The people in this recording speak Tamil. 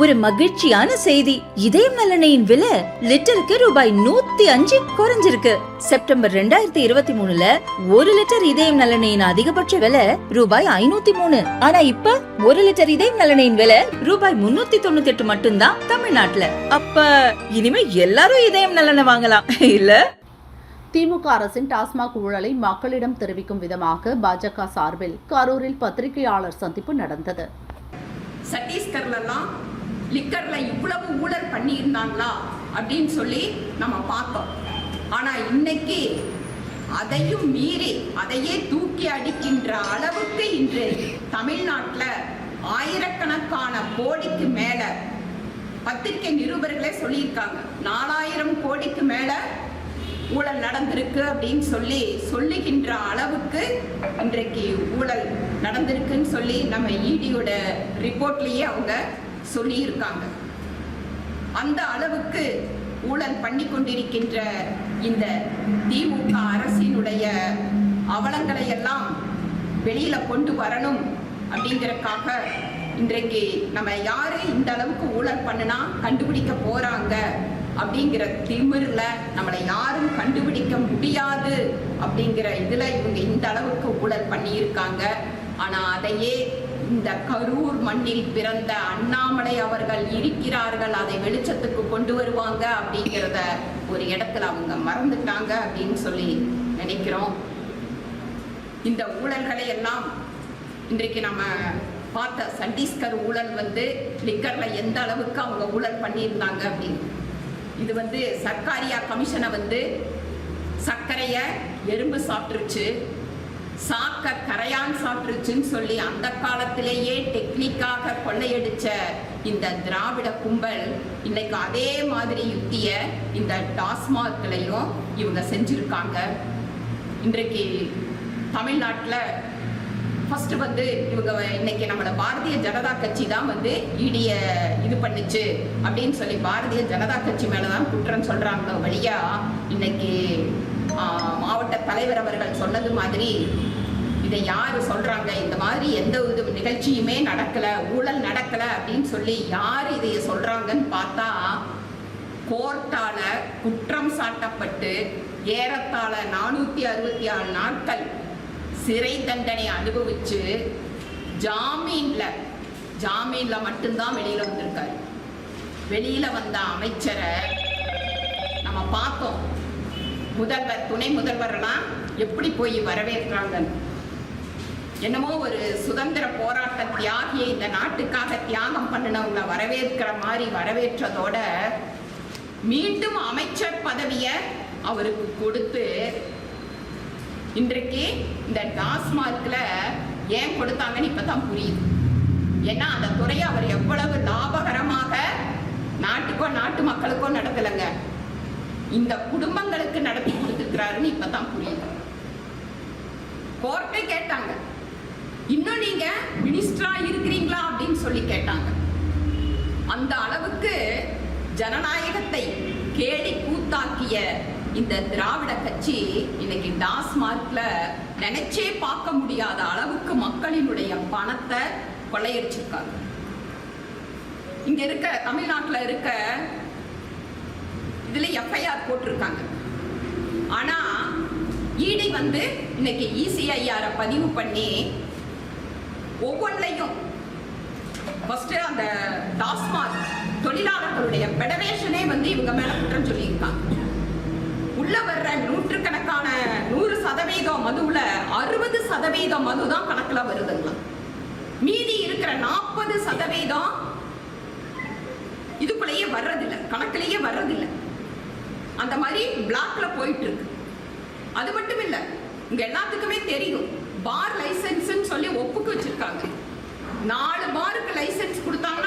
ஒரு மகிழ்ச்சியான செய்தி. இதயம் நலனையின் விலை லிட்டருக்கு ரூபாய் நூத்தி அஞ்சு குறைஞ்சிருக்கு. செப்டம்பர் ரெண்டாயிரத்தி இருபத்தி மூணுல ஒரு லிட்டர் இதயம் நலனையின் அதிகபட்ச விலை ரூபாய் ஐநூத்தி மூணு. ஆனா இப்ப ஒரு லிட்டர் இதயம் நலனையின் விலை ரூபாய் முன்னூத்தி தொண்ணூத்தி எட்டு மட்டும்தான் தமிழ்நாட்டுல. அப்ப இனிமே எல்லாரும் இதயம் நலனை வாங்கலாம் இல்ல? திமுக அரசின் டாஸ்மாக் ஊழலை மக்களிடம் தெரிவிக்கும் விதமாக பாஜக சார்பில் கரூரில் பத்திரிகையாளர் சந்திப்பு நடந்தது. சத்தீஸ்கர்லலாம் லிக்கர்ல இவ்வளவு ஊழல் பண்ணியிருந்தாங்களா? அப்படின்னு சொல்லி நம்ம பார்த்தோம். ஆனா இன்னைக்கு அதையும் மீறி அதையே தூக்கி அடிக்கின்ற அளவுக்கு இன்று தமிழ்நாட்டில் ஆயிரக்கணக்கான கோடிக்கு மேல பத்திரிகை நிருபர்களே சொல்லியிருக்காங்க. நாலாயிரம் கோடிக்கு மேல ஊழல் நடந்திருக்கு அப்படின்னு சொல்லி சொல்லுகின்ற அளவுக்கு இன்றைக்கு ஊழல் நடந்திருக்குன்னு சொல்லி நம்ம இடியோட ரிப்போர்ட்லயே அவங்க சொல்லியிருக்காங்க. அந்த அளவுக்கு ஊழல் பண்ணி கொண்டிருக்கின்ற இந்த திமுக அரசினுடைய அவலங்களை எல்லாம் வெளியில கொண்டு வரணும் அப்படிங்கறதுக்காக இன்றைக்கு நம்ம யாரு இந்த அளவுக்கு ஊழல் பண்ணுனா கண்டுபிடிக்க போறாங்க அப்படிங்கிற திமிர்ல நம்மளை யாரும் கண்டுபிடிக்க முடியாது அப்படிங்கிற இதுல இவங்க இந்த அளவுக்கு ஊழல் பண்ணியிருக்காங்க. ஆனா அதையே இந்த கரூர் மண்ணில் பிறந்த அண்ணாமலை அவர்கள் இருக்கிறார்கள். அதை வெளிச்சத்துக்கு கொண்டு வருவாங்க அப்படிங்கிறத ஒரு இடத்துல அவங்க மறந்துட்டாங்க அப்படின்னு சொல்லி நினைக்கிறோம். இந்த ஊழல்களை எல்லாம் இன்றைக்கு நம்ம பார்த்த சண்டீஸ்கர் ஊழல் வந்து லிக்கர்ல எந்த அளவுக்கு அவங்க ஊழல் பண்ணியிருந்தாங்க அப்படின்னு. இது வந்து சர்க்காரியா கமிஷனை வந்து சர்க்கரைய எறும்பு சாப்பிட்டுருச்சு. சாக்க கரையான் சாப்பிட்டுருச்சுன்னு சொல்லி அந்த காலத்திலேயே டெக்னிக்காக கொள்ளையடிச்ச இந்த திராவிட கும்பல் இன்னைக்கு அதே மாதிரி யுத்திய இந்த டாஸ்மாக்லையும் இவங்க செஞ்சிருக்காங்க. இன்றைக்கு தமிழ்நாட்டில் ஃபர்ஸ்ட் வந்து இவங்க இன்னைக்கு நம்மளோட பாரதிய ஜனதா கட்சி தான் வந்து இடிய இது பண்ணுச்சு அப்படின்னு சொல்லி பாரதிய ஜனதா கட்சி மேலே தான் குற்றம் சொல்றாங்களோ வழியா. இன்னைக்கு மாவட்ட தலைவர் அவர்கள் சொன்னது மாதிரி இதை யாரு சொல்றாங்க? இந்த மாதிரி எந்த ஒரு நிகழ்ச்சியுமே நடக்கல ஊழல் நடக்கல அப்படின்னு சொல்லி யார் இதை சொல்றாங்கன்னு பார்த்தா கோர்ட்டால குற்றம் சாட்டப்பட்டு ஏறத்தாழ நானூத்தி அறுபத்தி ஆறு நாட்கள் சிறை தண்டனை அனுபவிச்சு ஜாமீன்ல ஜாமீன்ல மட்டும்தான் வெளியில வந்திருக்காரு. வெளியில வந்த அமைச்சரை நம்ம பார்த்தோம். முதல்வர் துணை முதல்வரெல்லாம் எப்படி போய் வரவேற்றாங்கன்னு என்னமோ ஒரு சுதந்திர போராட்ட தியாகியை இந்த நாட்டுக்காக தியாகம் பண்ணினவங்களை வரவேற்கிற மாதிரி வரவேற்றதோட மீண்டும் அமைச்சர் பதவியை அவருக்கு கொடுத்து இன்றைக்கு இந்த டாஸ்மார்க்ல ஏன் கொடுத்தாங்கன்னு இப்பதான் புரியுது. ஏன்னா அந்த துறையை அவர் எவ்வளவு லாபகரமாக நாட்டுக்கோ நாட்டு மக்களுக்கோ நடத்தலைங்க. இந்த குடும்பங்களுக்கு நடத்தி கொடுத்துருக்கிறாருன்னு இப்பதான் புரியுது. கோர்ட்டை கேட்டாங்க. இன்னும் நீங்க மினிஸ்டரா இருக்கிறீங்களா அப்படின்னு சொல்லி கேட்டாங்க. அந்த அளவுக்கு ஜனநாயகத்தை கேலி கூத்தாக்கிய இந்த திராவிட கட்சி இன்னைக்கு டாஸ்மார்க்ல நினைச்சே பார்க்க முடியாத அளவுக்கு மக்களினுடைய பணத்தை கொள்ளையடிச்சிருக்காங்க. இங்க இருக்க தமிழ்நாட்டுல இருக்க இதுல எஃப்ஐஆர் போட்டிருக்காங்க. ஆனா இடி வந்து இன்னைக்கு E இசிஐஆரை பதிவு பண்ணி ஒவ்வொன்றையும் ஃபர்ஸ்ட் அந்த டாஸ்மாக் தொழிலாளர்களுடைய ஃபெடரேஷனே வந்து இவங்க மேல குற்றம் சொல்லியிருக்காங்க. உள்ள வர்ற நூற்றுக்கணக்கான நூறு சதவீதம் மதுவுல அறுபது சதவீதம் மது தான் கணக்குல வருதுங்களா மீதி இருக்கிற நாற்பது சதவீதம் இதுக்குள்ளேயே வர்றதில்லை. கணக்குலேயே வர்றதில்லை. அந்த மாதிரி பிளாக்ல போயிட்டு இருக்கு அது மட்டும் இல்ல இங்க எல்லாத்துக்குமே தெரியும். பார் லைசென்ஸ்னு சொல்லி ஒப்புக்கு வச்சிருக்காங்க. நாலு பாருக்கு லைசென்ஸ் கொடுத்தாங்க.